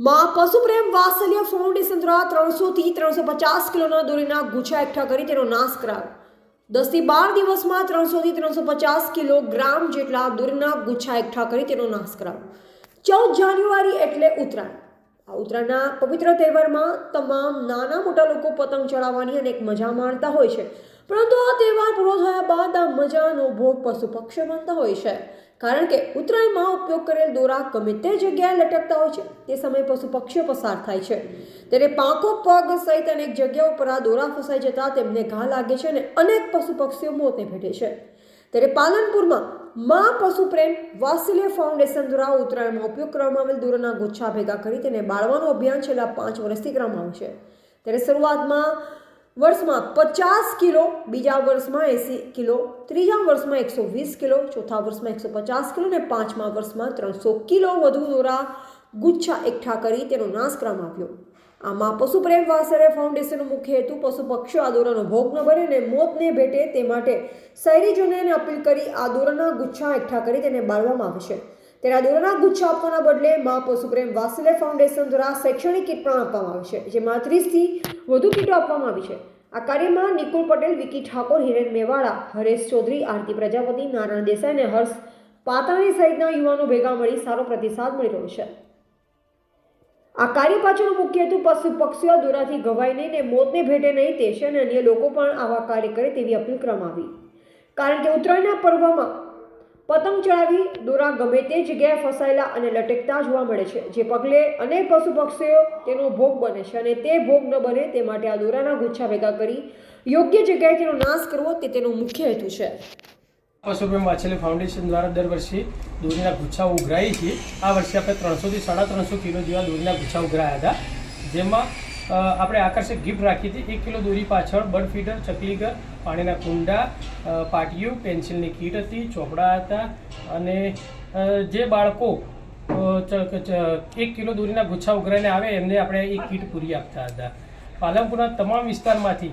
માં પશુપ્રેમ વાત્સલ્ય ફાઉન્ડેશન દ્વારા ત્રણસોથી ત્રણસો પચાસ કિલોના દોરીના ગુચ્છા એકઠા કરી તેનો નાશ કરાયો. દસથી બાર દિવસમાં ત્રણસોથી ત્રણસો પચાસ કિલોગ્રામ જેટલા દોરીના ગુચ્છા એકઠા કરી તેનો નાશ કરાવ્યો ચૌદ જાન્યુઆરી એટલે ઉત્તરાયણ. આ ઉત્તરાયણના પવિત્ર તહેવારમાં તમામ નાના મોટા લોકો પતંગ ચડાવવાની અનેક મજા માણતા હોય છે. પરંતુ આ તહેવાર પૂરો થયા બાદ આ મજાનો ભોગ પશુ પક્ષી બનતા હોય છે. કારણ કે ઉત્તરાયણમાં ઉપયોગ કરેલ દોરા ગમે તે જગ્યાએ લટકતા હોય છે, તે સમયે પશુ પક્ષીઓ પસાર થાય છે. ત્યારે પાંખો પગ સહિત અનેક જગ્યાઓ પર આ દોરા ફસાઈ જતા તેમને ઘા લાગે છે અને અનેક પશુ પક્ષીઓ મોતને ભેટે છે. ત્યારે પાલનપુરમાં મા પશુ પ્રેમ વાત્સલ્ય ફાઉન્ડેશન દ્વારા ઉત્તરાયણમાં ઉપયોગ કરવામાં આવેલ દોરાના ગુચ્છા ભેગા કરી તેને બાળવાનું અભિયાન છેલ્લા પાંચ વર્ષથી કરવામાં આવ્યું છે. ત્યારે શરૂઆતમાં વર્ષમાં પચાસ કિલો, બીજા વર્ષમાં એંસી કિલો, ત્રીજા વર્ષમાં એકસો વીસ કિલો, ચોથા વર્ષમાં એકસો પચાસ કિલો અને પાંચમા વર્ષમાં ત્રણસો કિલો વધુ દોરા ગુચ્છા એકઠા કરી તેનો નાશક્રમ આપ્યો આમાં પશુ પ્રેમ વાસરે ફાઉન્ડેશનનો મુખ્ય હેતુ પશુ પક્ષીઓ આ દોરાનો ભોગ ન બને અને મોતને ભેટે તે માટે શહેરીજનોને અપીલ કરી આ દોરાના ગુચ્છા એકઠા કરી તેને બાળવામાં આવે આ દોરાના ગુચ્છા આપવાના બદલે મા પશુપ્રેમ વાત્સલ્ય ફાઉન્ડેશન દ્વારા શૈક્ષણિક કીટ પણ આપવામાં આવે છે, જેમાં ત્રીસથી વધુ કીટો આપવામાં આવી છે. આ કાર્યમાં નિકુલ પટેલ, વિકી ઠાકોર, હિરેન મેવાડા, હરેશ ચૌધરી, આરતી પ્રજાપતિ, નારાયણ દેસાઈ અને હર્ષ પાતાણી સહિતના યુવાનો ભેગા મળી સારો પ્રતિસાદ મળી રહ્યો છે. આ કાર્ય પાછળનો મુખ્ય હેતુ પશુ પક્ષીઓ દોરાથી ઘવાય નહીં ને મોતને ભેટે નહીં તે છે અને અન્ય લોકો પણ આવા કાર્ય કરે તેવી અપીલ કરવામાં આવી. કારણ કે ઉત્તરાયણના પર્વમાં પતંગ ચડાવી દોરા ગમે તે જગ્યાએ ફસાયેલા અને લટકતા જોવા મળે છે. જે પગલે અનેક પશુ પક્ષીઓ તેનો ભોગ બને છે અને તે ભોગ ન બને તે માટે આ દોરાના ગુચ્છા ભેગા કરી યોગ્ય જગ્યાએ તેનો નાશ કરવો તે તેનો મુખ્ય હેતુ છે. પશુપ્રેમ વાછેલી ફાઉન્ડેશન દ્વારા દર વર્ષે દોરીના ગુચ્છા ઉઘરાય છીએ. આ વર્ષે આપણે ત્રણસોથી સાડા ત્રણસો કિલો જેવા દોરીના ગુચ્છા ઉઘરાયા હતા. જેમાં આપણે આકર્ષક ગિફ્ટ રાખી હતી. એક કિલો દોરી પાછળ બર્ડ ફીડર ચકલીઘર પાણીના કુંડા અ, પાટિયું પેન્સિલની કીટ હતી ચોપડા હતા અને જે બાળકો એક કિલો દોરીના ગુચ્છા ઉઘરાઈને આવે એમને આપણે એ કીટ પૂરી આપતા હતા. પાલનપુરના તમામ વિસ્તારમાંથી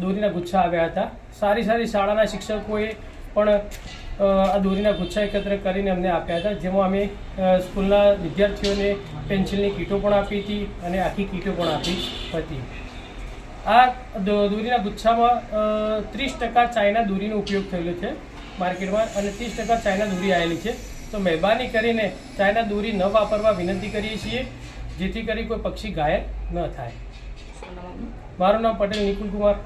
દોરીના ગુચ્છા આવ્યા હતા. સારી સારી શાળાના શિક્ષકોએ પણ આ દોરીના ગુચ્છા એકત્ર કરીને અમને આપ્યા હતા જેમાં અમે સ્કૂલના વિદ્યાર્થીઓને પેન્સિલની કીટો પણ આપી હતી અને આખી કીટો પણ આપી હતી. આ દોરીના ગુચ્છામાં ત્રીસ ટકા ચાઇના દોરીનો ઉપયોગ થયેલો છે માર્કેટમાં અને ત્રીસ ટકા ચાઇના દોરી આવેલી છે. તો મહેરબાની કરીને ચાઇના દોરી ન વાપરવા વિનંતી કરીએ છીએ જેથી કરી કોઈ પક્ષી ઘાયલ ન થાય. મારું નામ પટેલ નિકુલ કુમાર.